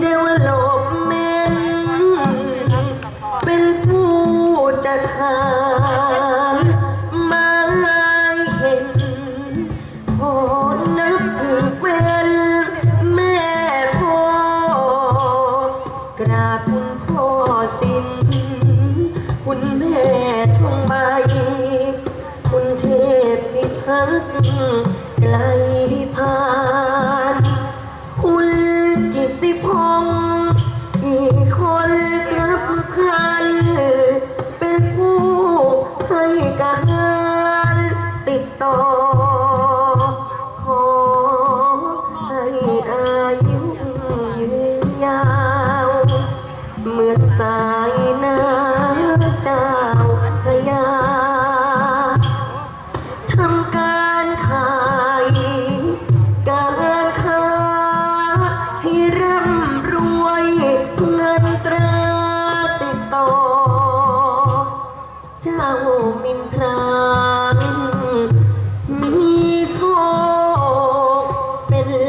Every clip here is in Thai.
เดวลอปเมนเป็นผู้จัดหามาเห็นขอนับถือเป็นแม่พ่อกราบคุณพ่อสินคุณแม่ทองใบคุณเทพพิทักษ์ไกล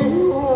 เ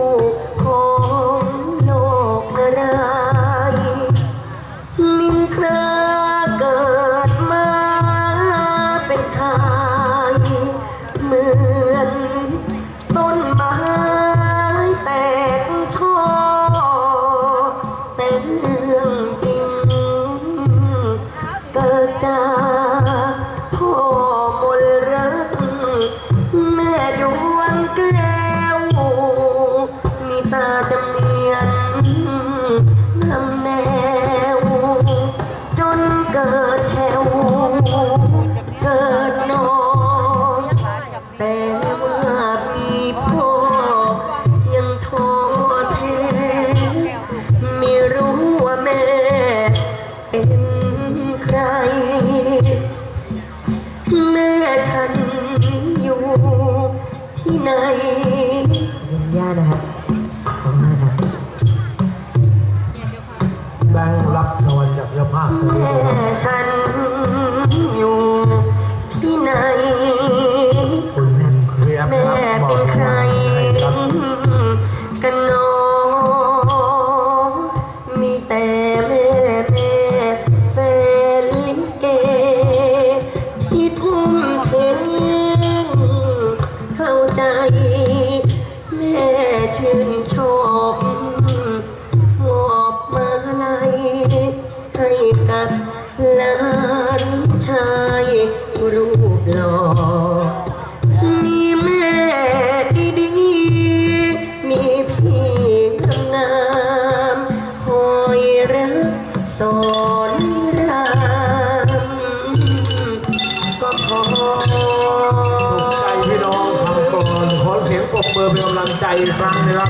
นำแนว จนเกิดแถว เกิดนอนแต่ว่ามีพ่อ ยังท้อแท้ไม่รู้ว่าแม่ เป็นใคร แม่ฉันอยู่ที่ไหนยานะครับ แบงค์รับรางวัลจากเจ้าภาพแม่ฉันอยู่ที่ไหน คุณเรียบแม่รับมอเป็นใครราให้รับกันหนอมีแต่แม่แม่แฟนลิเก ที่ทุ่มเทนิ่งเข้าใจ แม่ชื่นชอบ หลานชายรูปหล่อมีแม่ดี มีพี่งามๆคอยรักสอนรามก็พอถูกใจพี่น้องทำก่อนขอเสียงปรบมือเป็นกำลังใจอีกครั้งนะครับ